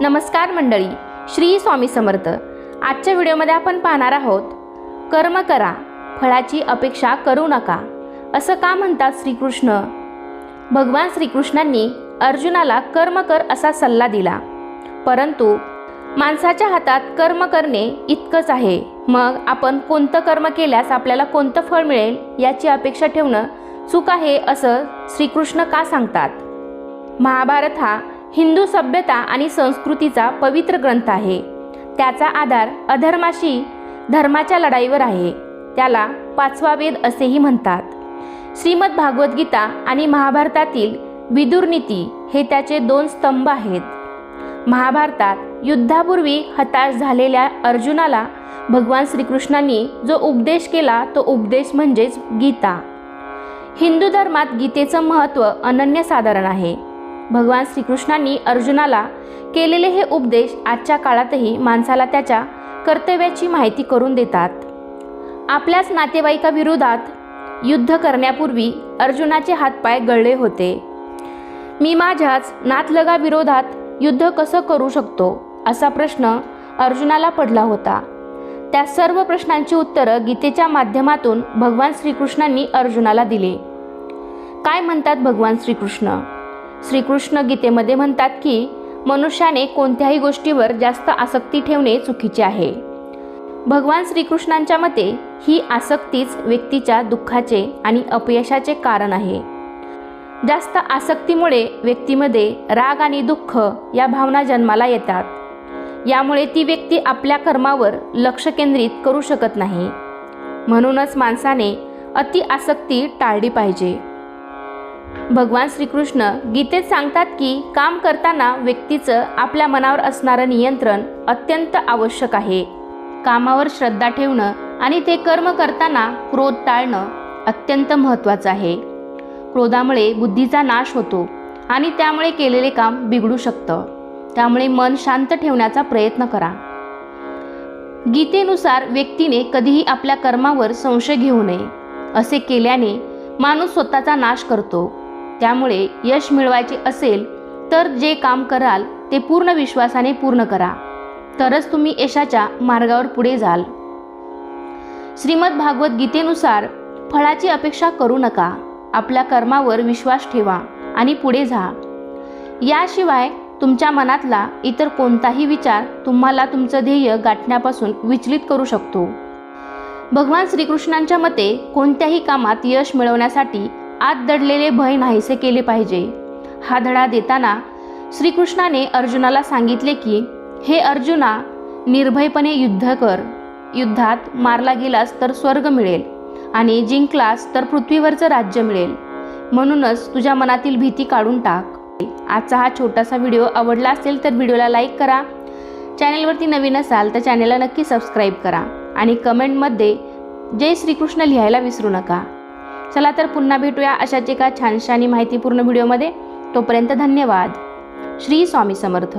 नमस्कार मंडळी श्री स्वामी समर्थ. आजच्या व्हिडिओमध्ये आपण पाहणार आहोत कर्म करा फळाची अपेक्षा करू नका असं का म्हणतात श्रीकृष्ण? भगवान श्रीकृष्णांनी अर्जुनाला कर्म कर असा सल्ला दिला. परंतु माणसाच्या हातात कर्म करणे इतकंच आहे. मग आपण कोणतं कर्म केल्यास आपल्याला कोणतं फळ मिळेल याची अपेक्षा ठेवणं चूक आहे असं श्रीकृष्ण का सांगतात? महाभारत हा हिंदू सभ्यता आणि संस्कृतीचा पवित्र ग्रंथ आहे. त्याचा आधार अधर्माशी धर्माच्या लढाईवर आहे. त्याला पाचवा वेद असेही म्हणतात. श्रीमद भागवद्गीता आणि महाभारतातील विदुरनीती हे त्याचे दोन स्तंभ आहेत. महाभारतात युद्धापूर्वी हताश झालेल्या अर्जुनाला भगवान श्रीकृष्णांनी जो उपदेश केला तो उपदेश म्हणजेच गीता. हिंदू धर्मात गीतेचं महत्त्व अनन्यसाधारण आहे. भगवान श्रीकृष्णांनी अर्जुनाला केलेले हे उपदेश आजच्या काळातही माणसाला त्याच्या कर्तव्याची माहिती करून देतात. आपल्याच नातेवाईकाविरोधात युद्ध करण्यापूर्वी अर्जुनाचे हातपाय गळले होते. मी माझ्याच नातलगाविरोधात युद्ध कसं करू शकतो? असा प्रश्न अर्जुनाला पडला होता. त्या सर्व प्रश्नांची उत्तरं गीतेच्या माध्यमातून भगवान श्रीकृष्णांनी अर्जुनाला दिले. काय म्हणतात भगवान श्रीकृष्ण? श्रीकृष्ण गीतेमध्ये म्हणतात की मनुष्याने कोणत्याही गोष्टीवर जास्त आसक्ती ठेवणे चुकीचे आहे. भगवान श्रीकृष्णांच्या मते ही आसक्तीच व्यक्तीच्या दुःखाचे आणि अपयशाचे कारण आहे. जास्त आसक्तीमुळे व्यक्तीमध्ये राग आणि दुःख या भावना जन्माला येतात. यामुळे ती व्यक्ती आपल्या कर्मावर लक्ष केंद्रित करू शकत नाही. म्हणूनच माणसाने अति आसक्ती टाळली पाहिजे. भगवान श्रीकृष्ण गीतेत सांगतात की काम करताना व्यक्तीचं आपल्या मनावर असणारं नियंत्रण अत्यंत आवश्यक आहे. कामावर श्रद्धा ठेवणं आणि ते कर्म करताना क्रोध टाळणं अत्यंत महत्त्वाचं आहे. क्रोधामुळे बुद्धीचा नाश होतो आणि त्यामुळे केलेले काम बिघडू शकतं. त्यामुळे मन शांत ठेवण्याचा प्रयत्न करा. गीतेनुसार व्यक्तीने कधीही आपल्या कर्मावर संशय घेऊ नये. असे केल्याने माणूस स्वतःचा नाश करतो. त्यामुळे यश मिळवायचे असेल तर जे काम कराल ते पूर्ण विश्वासाने पूर्ण करा. तरच तुम्ही यशाच्या मार्गावर पुढे जाल. श्रीमद भागवत गीतेनुसार फळाची अपेक्षा करू नका. आपल्या कर्मावर विश्वास ठेवा आणि पुढे जा. याशिवाय तुमच्या मनातला इतर कोणताही विचार तुम्हाला तुमचं ध्येय गाठण्यापासून विचलित करू शकतो. भगवान श्रीकृष्णांच्या मते कोणत्याही कामात यश मिळवण्यासाठी आत दडलेले भय नाहीसे केले पाहिजे. हा धडा देताना श्रीकृष्णाने अर्जुनाला सांगितले की हे अर्जुना निर्भयपणे युद्ध कर. युद्धात मारला गेलास तर स्वर्ग मिळेल आणि जिंकलास तर पृथ्वीवरचं राज्य मिळेल. म्हणूनच तुझ्या मनातील भीती काढून टाक. आजचा हा छोटासा व्हिडिओ आवडला असेल तर व्हिडिओला लाईक करा. चॅनलवरती नवीन असाल तर चॅनलला नक्की सबस्क्राईब करा आणि कमेंटमध्ये जय श्रीकृष्ण लिहायला विसरू नका. चला तर पुन्हा भेटूया अशाच एका छानशानी माहितीपूर्ण व्हिडिओमध्ये. तोपर्यंत धन्यवाद. श्री स्वामी समर्थ.